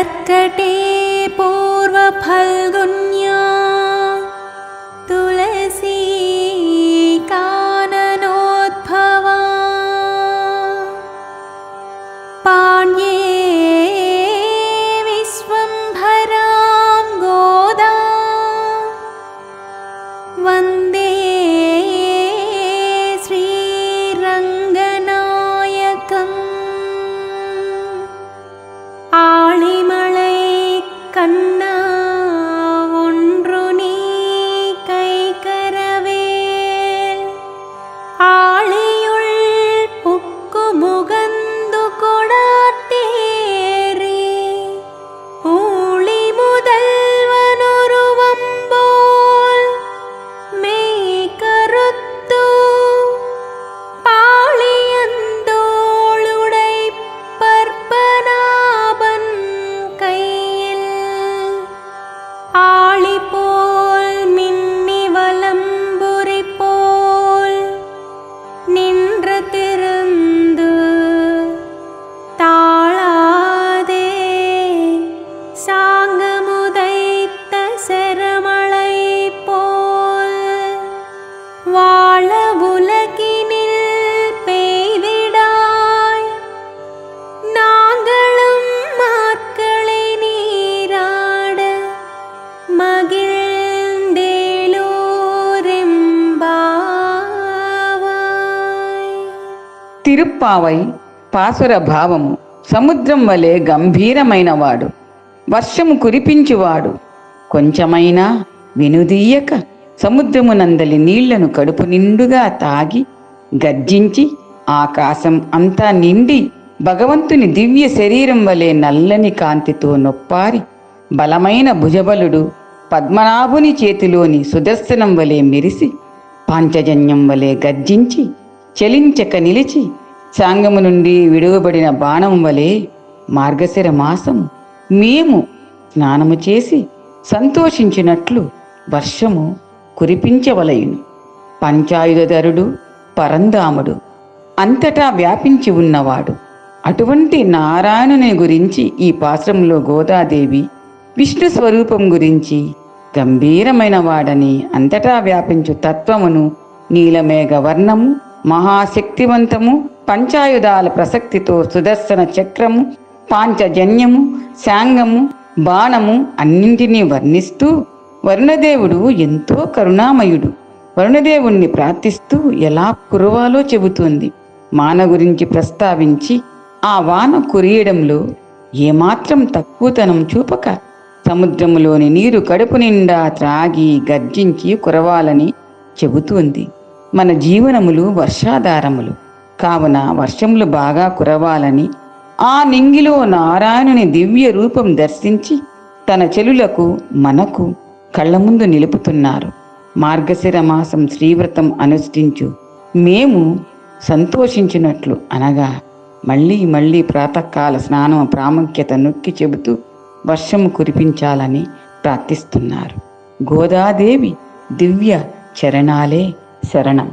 कर्कटे पूर्वफल्गुन्या तुलसी काननोद्भवा पाण्ये विश्वम्भरां गोदा वन्दे கண் வாழ உலகினில் பெய்திடாய் நாங்களும் மாக்களை நீராட மகிழ்ந்தேலோரெம்பாவாய் తిరుప్పావై పాసుర భావము సముద్రం వలె గంభీరమైనవాడు వర్షము కురిపించువాడు కొంచెమైనా వెనుదీయక సముద్రమునందలి నీళ్ళను కడుపు నిండుగా తాగి గర్జించి ఆకాశం అంతా నిండి భగవంతుని దివ్య శరీరం వలె నల్లని కాంతితో నొప్పారి బలమైన భుజబలుడు పద్మనాభుని చేతిలోని సుదర్శనం వలె మెరిసి పాంచజన్యం వలె గర్జించి చలించక నిలిచి సాంగము నుండి విడువబడిన బాణం వలె మార్గశిర మాసం మేము స్నానము చేసి సంతోషించినట్లు వర్షము కురిపించవలయును. పంచాయుధరుడు పరంధాముడు అంతటా వ్యాపించి ఉన్నవాడు. అటువంటి నారాయణుని గురించి ఈ పాశ్రంలో గోదాదేవి విష్ణు స్వరూపం గురించి గంభీరమైన వాడని అంతటా వ్యాపించు తత్వమును నీలమేఘ వర్ణము మహాశక్తివంతము పంచాయుధాల ప్రసక్తితో సుదర్శన చక్రము పాంచజన్యము శాంగము బాణము అన్నింటినీ వర్ణిస్తూ వరుణదేవుడు ఎంతో కరుణామయుడు. వరుణదేవుణ్ణి ప్రార్థిస్తూ ఎలా కురవాలో చెబుతోంది. మాన గురించి ప్రస్తావించి ఆ వాన కురియడంలో ఏమాత్రం తక్కువతనం చూపక సముద్రములోని నీరు కడుపు నిండా త్రాగి గర్జించి కురవాలని చెబుతోంది. మన జీవనములు వర్షాధారములు. కావున వర్షములు బాగా కురవాలని ఆ నింగిలో నారాయణుని దివ్య రూపం దర్శించి తన చెలులకు మనకు కళ్ళ ముందు నిలుపుతున్నారు. మార్గశిర మాసం శ్రీవ్రతం అనుష్ఠించు. మేము సంతోషించినట్లు అనగా మళ్ళీ మళ్ళీ ప్రాతకాల స్నానం ప్రాముఖ్యత నొక్కి చెబుతూ వర్షము కురిపించాలని ప్రార్థిస్తున్నారు. గోదాదేవి దివ్య చరణాలే శరణం.